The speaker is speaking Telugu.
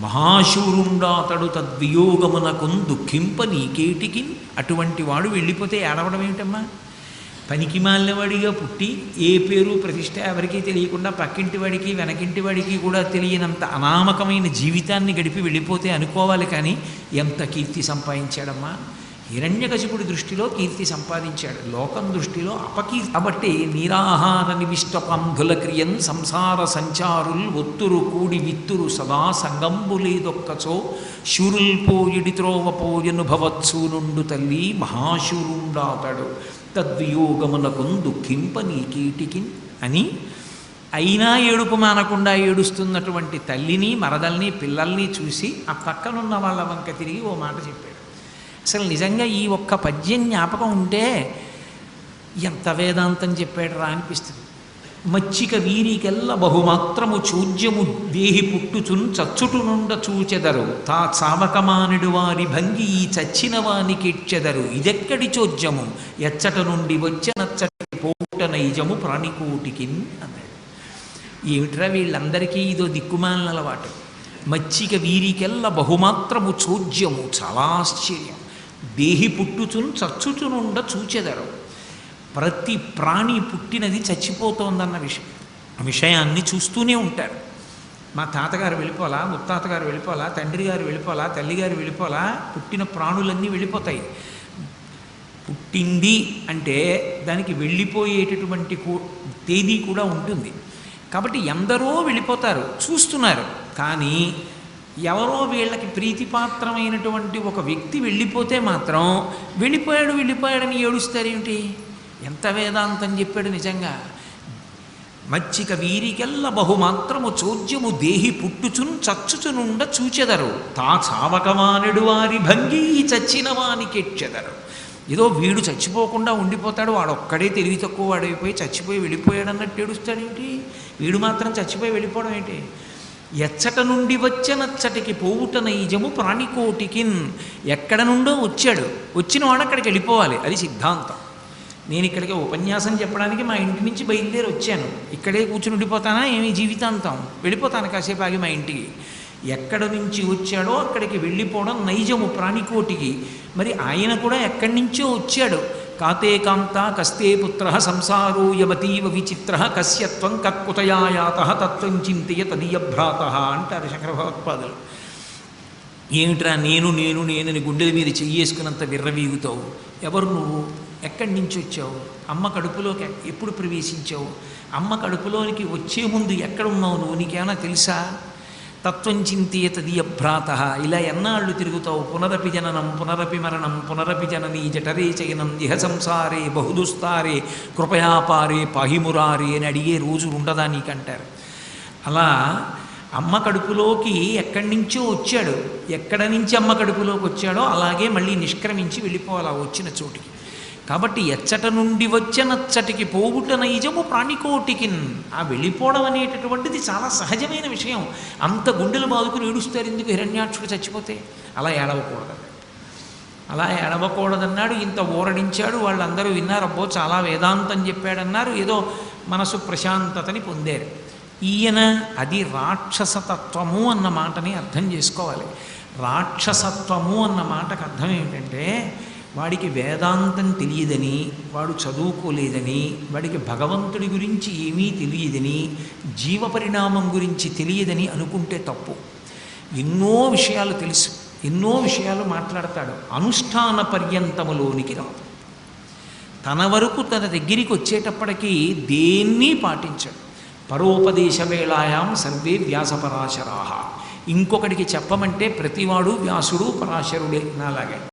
మహాశూరుండాతడు తద్వియోగమునకున్ దుఃఖింప నీకేటికి అటువంటి వాడు వెళ్ళిపోతే ఏడవడం ఏమిటమ్మా? పనికి మాలినవాడిగా పుట్టి ఏ పేరు ప్రతిష్ట ఎవరికీ తెలియకుండా పక్కింటి వాడికి వెనకింటి వాడికి కూడా తెలియనంత అనామకమైన జీవితాన్ని గడిపి వెళ్ళిపోతే అనుకోవాలి కానీ ఎంత కీర్తి సంపాదించాడమ్మా? హిరణ్యకశిపుడి దృష్టిలో కీర్తి సంపాదించాడు. లోకం దృష్టిలో అపకీర్తి. కాబట్టి నిరాహార నిమిష్ట పంధుల క్రియన్ సంసార సంచారుల్ ఒత్తురు కూడి విత్తురు సదా సంగంబులేదొక్కచో శూరుల్ పోయిడి త్రోవ భవత్సు నుండు తల్లి మహాశూరుండాతడు. తద్వియోగమునకు దుఃఖింప కీటికి అని అయినా ఏడుపు మానకుండా ఏడుస్తున్నటువంటి తల్లిని మరదల్ని పిల్లల్ని చూసి ఆ పక్కనున్న వాళ్ళ వంక తిరిగి ఓ మాట చెప్పాడు. అసలు నిజంగా ఈ ఒక్క పద్యం జ్ఞాపకం ఉంటే ఎంత వేదాంతం చెప్పాడు రా అనిపిస్తుంది. మచ్చిక వీరికెల్ల బహుమాత్రము చూజ్యము దేహి పుట్టుచున్ చచ్చుటు నుండ చూచెదరు. తా చావకమానుడు వారి భంగి ఈ చచ్చిన వానికిచ్చెదరు ఇదెక్కడి చోద్యము ఎచ్చట నుండి వచ్చనచ్చటి పోట నైజము ప్రాణికోటికి అన్నాడు ఏమిట్రా వీళ్ళందరికీ ఇదో దిక్కుమాలిన అలవాటు? మచ్చిక వీరికెల్ల బహుమాత్రము చోద్యము చాలా ఆశ్చర్యం. దేహి పుట్టుచును చచ్చుచునుండ చూచెదరు. ప్రతి ప్రాణి పుట్టినది చచ్చిపోతోందన్న విషయం విషయాన్ని చూస్తూనే ఉంటారు. మా తాతగారు వెళ్ళిపోలా ముత్తాతగారు వెళ్ళిపోలా తండ్రి గారు వెళ్ళిపోలా తల్లిగారు వెళ్ళిపోలా పుట్టిన ప్రాణులన్నీ వెళ్ళిపోతాయి. పుట్టింది అంటే దానికి వెళ్ళిపోయేటటువంటి తేదీ కూడా ఉంటుంది. కాబట్టి ఎందరో వెళ్ళిపోతారు చూస్తున్నారు. కానీ ఎవరో వీళ్ళకి ప్రీతిపాత్రమైనటువంటి ఒక వ్యక్తి వెళ్ళిపోతే మాత్రం వెళ్ళిపోయాడు వెళ్ళిపోయాడని ఏడుస్తారేమిటి ఎంత వేదాంతం చెప్పాడు నిజంగా. మచ్చిక వీరికెల్ల బహుమాత్రము చోద్యము దేహి పుట్టుచును చచ్చుచునుండ చూచెదరు. తా చావకమానుడు వారి భంగి చచ్చిన వానికెచ్చెదరు ఏదో వీడు చచ్చిపోకుండా ఉండిపోతాడు వాడు ఒక్కడే తెలివి తక్కువ వాడైపోయి చచ్చిపోయి వెళ్ళిపోయాడు అన్నట్టు ఏడుస్తాడేంటి వీడు మాత్రం చచ్చిపోయి వెళ్ళిపోవడం ఏంటి? ఎచ్చట నుండి వచ్చనచ్చటికి పోవుట నైజము ప్రాణికోటికిన్. ఎక్కడ నుండో వచ్చాడు. వచ్చిన వాడు అక్కడికి వెళ్ళిపోవాలి. అది సిద్ధాంతం. నేను ఇక్కడికి ఉపన్యాసం చెప్పడానికి మా ఇంటి నుంచి బయలుదేరి వచ్చాను. ఇక్కడే కూర్చుని ఉండిపోతానా? ఏమి జీవితాంతం. వెళ్ళిపోతాను కాసేపు ఆగి మా ఇంటికి. ఎక్కడ నుంచి వచ్చాడో అక్కడికి వెళ్ళిపోవడం నైజము ప్రాణికోటికి. మరి ఆయన కూడా ఎక్కడి నుంచో వచ్చాడు. కాతే కాంత కస్తే పుత్ర సంసారో యమతీవ విచిత్ర కస్యత్వం కక్కుతయాయాత తత్వం చింతయ తదీయభ్రాత అంటారు శంకర భగవత్పాదులు ఏమిట్రా నేను నేను నేనని గుండెల మీద చెయ్యేసుకున్నంత విర్రవీగుతావు? ఎవరు నువ్వు? ఎక్కడి నుంచి వచ్చావు? అమ్మ కడుపులోకి ఎప్పుడు ప్రవేశించావు? అమ్మ కడుపులోనికి వచ్చే ముందు ఎక్కడ ఉన్నావు నువ్వు? నీకేమైనా తెలుసా? తత్వం చింతేత దియభ్రాత ఇలా ఎన్నాళ్ళు తిరుగుతావు? పునరపి జననం పునరపి మరణం పునరపి జననీ జఠరే చయనం ఇహ సంసారే బహుదుస్తారే కృపయాపారే పాహిమురారే అని అడిగే రోజు ఉండదా నీకంటారు? అలా అమ్మ కడుపులోకి ఎక్కడి నుంచో వచ్చాడు. ఎక్కడ నుంచి అమ్మ కడుపులోకి వచ్చాడో అలాగే మళ్ళీ నిష్క్రమించి వెళ్ళిపోవాలి వచ్చిన చోటికి. కాబట్టి ఎచ్చట నుండి వచ్చనచ్చటికి పోగుట నైజము ప్రాణికోటికిన్. ఆ వెళ్ళిపోవడం అనేటటువంటిది చాలా సహజమైన విషయం. అంత గుండెలు బాదుకుని ఏడుస్తారు ఎందుకు హిరణ్యాక్షుడు చచ్చిపోతే? అలా ఏడవకూడదు. అలా ఏడవకూడదన్నాడు ఇంత ఊరడించాడు వాళ్ళందరూ విన్నారు అబ్బో చాలా వేదాంతం చెప్పాడన్నారు ఏదో మనసు ప్రశాంతతని పొందారు. ఈయన అది రాక్షసతత్వము అన్న మాటని అర్థం చేసుకోవాలి. రాక్షసత్వము అన్న మాటకు అర్థం ఏంటంటే వాడికి వేదాంతం తెలియదని వాడు చదువుకోలేదని వాడికి భగవంతుడి గురించి ఏమీ తెలియదని జీవ పరిణామం గురించి తెలియదని అనుకుంటే తప్పు. ఎన్నో విషయాలు తెలుసు ఎన్నో విషయాలు మాట్లాడతాడు అనుష్ఠాన పర్యంతములోనికి రాదు తన వరకు తన దగ్గరికి వచ్చేటప్పటికీ దేన్ని పాటించాడు. పరోపదేశ వేళాయాం సర్వే వ్యాసపరాశరాహ. ఇంకొకడికి చెప్పమంటే ప్రతివాడు వ్యాసుడు పరాశరుడే నాలాగే.